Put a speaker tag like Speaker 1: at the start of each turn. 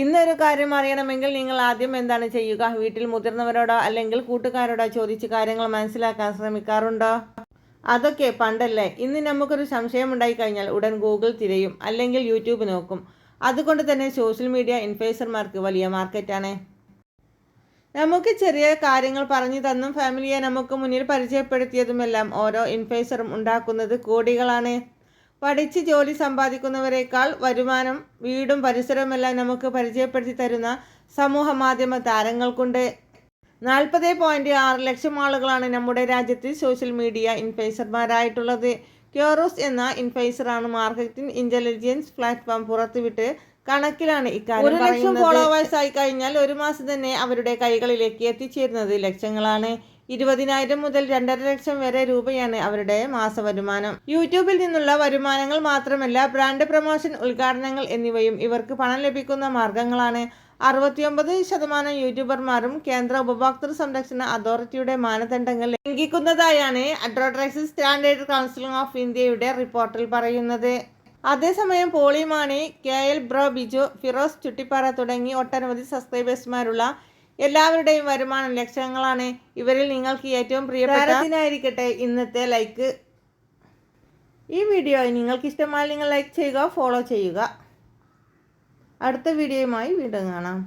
Speaker 1: ഇന്നൊരു കാര്യം അറിയണമെങ്കിൽ നിങ്ങൾ ആദ്യം എന്താണ് ചെയ്യുക? വീട്ടിൽ മുതിർന്നവരോടോ അല്ലെങ്കിൽ കൂട്ടുകാരോടോ ചോദിച്ച് കാര്യങ്ങൾ മനസ്സിലാക്കാൻ ശ്രമിക്കാറുണ്ടോ? അതൊക്കെ പണ്ടല്ലേ. ഇന്ന് നമുക്കൊരു സംശയം ഉണ്ടായി കഴിഞ്ഞാൽ ഉടൻ ഗൂഗിൾ തിരയും അല്ലെങ്കിൽ യൂട്യൂബ് നോക്കും. അതുകൊണ്ട് തന്നെ സോഷ്യൽ മീഡിയ ഇൻഫ്ലുവൻസർമാർക്ക് വലിയ മാർക്കറ്റാണ്. നമുക്ക് ചെറിയ കാര്യങ്ങൾ പറഞ്ഞു തന്നും ഫാമിലിയെ നമുക്ക് മുന്നിൽ പരിചയപ്പെടുത്തിയതുമെല്ലാം ഓരോ ഇൻഫ്ലുവൻസറും ഉണ്ടാക്കുന്നത് കോടികളാണ്. പഠിച്ച് ജോലി സമ്പാദിക്കുന്നവരെക്കാൾ വരുമാനം വീടും പരിസരവുമെല്ലാം നമുക്ക് പരിചയപ്പെടുത്തി തരുന്ന സമൂഹ മാധ്യമ താരങ്ങൾക്കുണ്ട്. നാൽപ്പത് പോയിന്റ് ആറ് ലക്ഷം ആളുകളാണ് നമ്മുടെ രാജ്യത്ത് സോഷ്യൽ മീഡിയ ഇൻഫ്ലുവൻസർമാരായിട്ടുള്ളത്. ക്യോറോസ് എന്ന ഇൻഫ്ലുവൻസറാണ് മാർക്കറ്റിംഗ് ഇന്റലിജൻസ് പ്ലാറ്റ്ഫോം പുറത്തുവിട്ട് കണക്കിലാണ് ഇക്കാര്യം ഒരു ലക്ഷം ഫോളോവേഴ്സ് ആയി കഴിഞ്ഞാൽ ഒരു മാസം തന്നെ അവരുടെ കൈകളിലേക്ക് എത്തിച്ചേരുന്നത് ലക്ഷങ്ങളാണ്. ഇരുപതിനായിരം മുതൽ രണ്ടര ലക്ഷം വരെ രൂപയാണ് അവരുടെ മാസവരുമാനം. യൂട്യൂബിൽ നിന്നുള്ള വരുമാനങ്ങൾ മാത്രമല്ല ബ്രാൻഡ് പ്രമോഷൻ ഉദ്ഘാടനങ്ങൾ എന്നിവയും ഇവർക്ക് പണം ലഭിക്കുന്ന മാർഗങ്ങളാണ്. അറുപത്തിയൊമ്പത് ശതമാനം യൂട്യൂബർമാരും കേന്ദ്ര ഉപഭോക്തൃ സംരക്ഷണ അതോറിറ്റിയുടെ മാനദണ്ഡങ്ങൾ ലംഘിക്കുന്നതായാണ് അഡ്വർടൈസിംഗ് സ്റ്റാൻഡേർഡ് കൗൺസിൽ ഓഫ് ഇന്ത്യയുടെ റിപ്പോർട്ടിൽ പറയുന്നത്. അതേസമയം പോളിമാണി K L bro Biju Firoz Chuttipara തുടങ്ങി ഒട്ടനവധി സബ്സ്ക്രൈബേഴ്സുമാരുള്ള എല്ലാവരുടെയും വരുമാനം ലക്ഷങ്ങളാണ്. ഇവരിൽ നിങ്ങൾക്ക് ഏറ്റവും പ്രിയപ്പെട്ടതിനായിരിക്കട്ടെ ഇന്നത്തെ ലൈക്ക് ഈ വീഡിയോ നിങ്ങൾക്ക് ഇഷ്ടമായാൽ നിങ്ങൾ ലൈക്ക് ചെയ്യുക ഫോളോ ചെയ്യുക. അടുത്ത വീഡിയോയുമായി വീണ്ടും കാണാം.